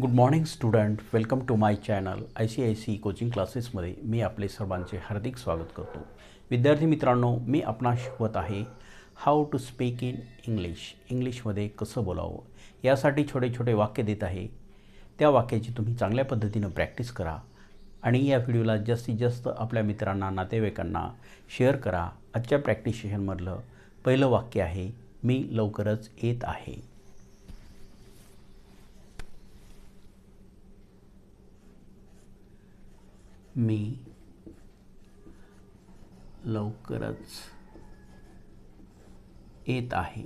Good morning student welcome to my channel I C I C coaching क्लासेसमध्ये मी आपले सर्वांचे हार्दिक स्वागत करतो. विद्यार्थी मित्रांनो मी आपणास शिकवत आहे how to speak in English इंग्लिशमध्ये कसं बोलावं? यासाठी छोटे छोटे वाक्य देत आहे. त्या वाक्याची तुम्ही चांगल्या पद्धतीनं प्रॅक्टिस करा आणि या व्हिडिओला जास्तीत जास्त आपल्या मित्रांना नातेवाईकांना शेअर करा. आजच्या प्रॅक्टिस सेशनमधलं पहिलं वाक्य आहे मी लवकरच येत आहे. मी लवकरच येत आहे.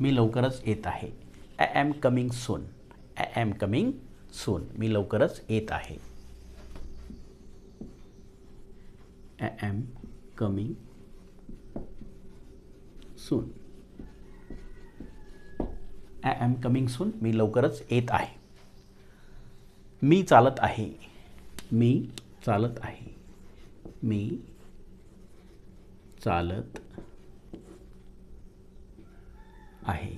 मी लवकरच येत आहे. I am coming soon I am coming soon मी लवकरच येत आहे. I am coming soon I am coming soon मी लवकरच येत आहे. मी चालत आहे. मी चालत आहे. मी चालत आहे.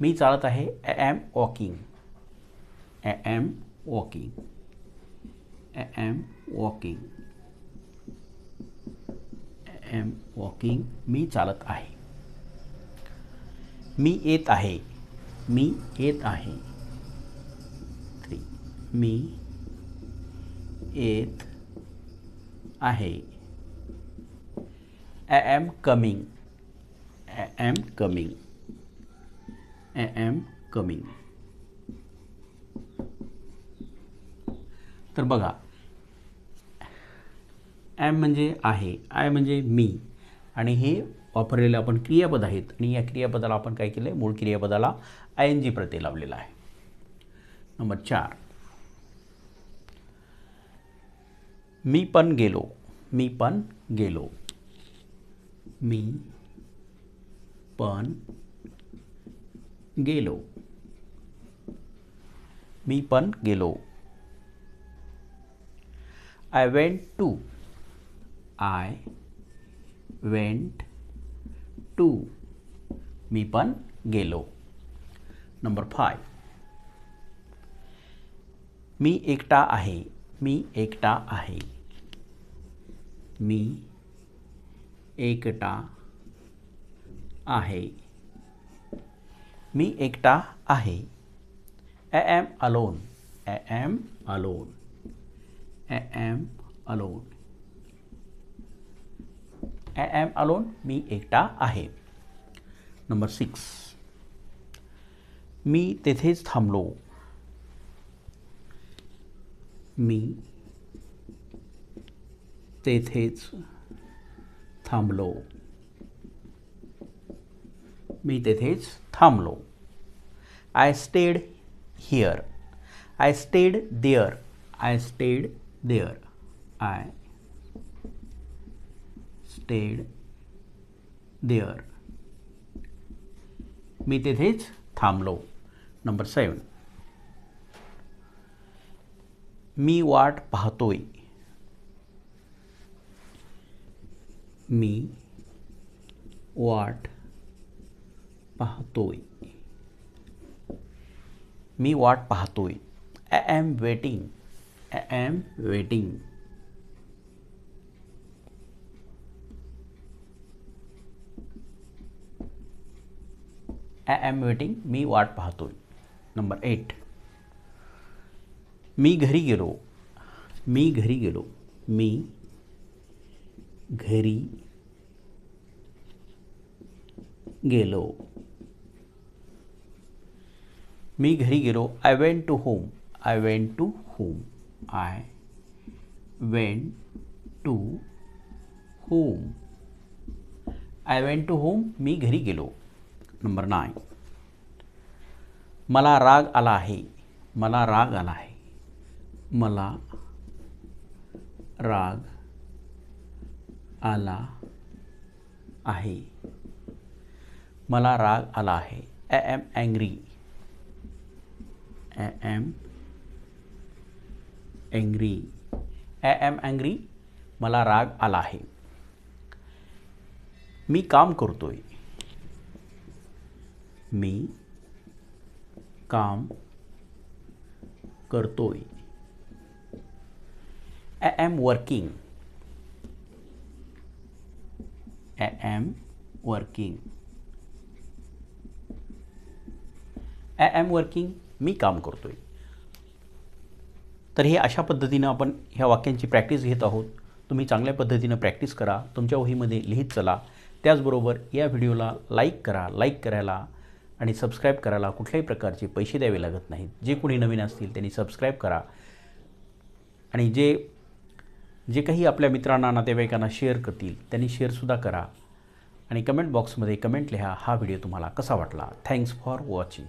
मी चालत आहे. I am walking I am walking I am walking I am walking मी चालत आहे. मी येत आहे. मी येत आहे. मी येत आहे. I am coming I am coming I am coming तर बघा ॲम म्हणजे आहे आय म्हणजे मी. आणि हे वापरलेले आपण क्रियापद आहेत. आणि या क्रियापदाला आपण काय केलं आहे मूळ क्रियापदाला आय एन जी प्रत्यय लावलेला आहे. नंबर चार. मी पण गेलो मी पण गेलो। मी पण गेलो। मी पण गेलो। I went to I went to मी पण गेलो। नंबर फाय मी एकटा आहे मी एकटा आहे. मी एकटा आहे. मी एकटा आहे. I am alone I am alone I am alone I am alone मी एकटा आहे. नंबर सिक्स मी तेथेच थांबलो. मी तेथेच थांबलो. मी तेथेच थांबलो. I stayed here I stayed there I stayed there I stayed there मी तेथेच थांबलो. नंबर सेवन मी वाट पाहतोय. मी वाट पाहतोय. मी वाट पाहतोय. I am waiting I am waiting I am waiting मी वाट पाहतोय. नंबर एट मी घरी गेलो. मी घरी गेलो. मी घरी गेलो. मी घरी गेलो. I went to home I went to home I went to home I went to home मी घरी गेलो. नंबर नाईन मला राग आला आहे. मला राग आला आहे. मला, राग आला आहे. मला राग आला आहे. I am angry I am angry I am angry मला राग आला आहे. मी काम करतोय. मी काम करतोय. I am working I am working I am working मी काम करतोय. तर हे अशा पद्धतीनं आपण ह्या वाक्यांची प्रॅक्टिस घेत आहोत. तुम्ही चांगल्या पद्धतीनं प्रॅक्टिस करा. तुमच्या वहीमध्ये लिहित चला. त्याचबरोबर या व्हिडिओला लाईक करा लाईक करायला आणि सबस्क्राईब करायला कुठल्याही प्रकारचे पैसे द्यावे लागत नाहीत. जे कोणी नवीन असतील त्यांनी सबस्क्राईब करा. आणि जे जे काही आपल्या मित्रांना नातेवाईकांना शेअर करतील त्यांनी शेअरसुद्धा करा. आणि कमेंट बॉक्समध्ये कमेंट लिहा हा व्हिडिओ तुम्हाला कसा वाटला? Thanks for watching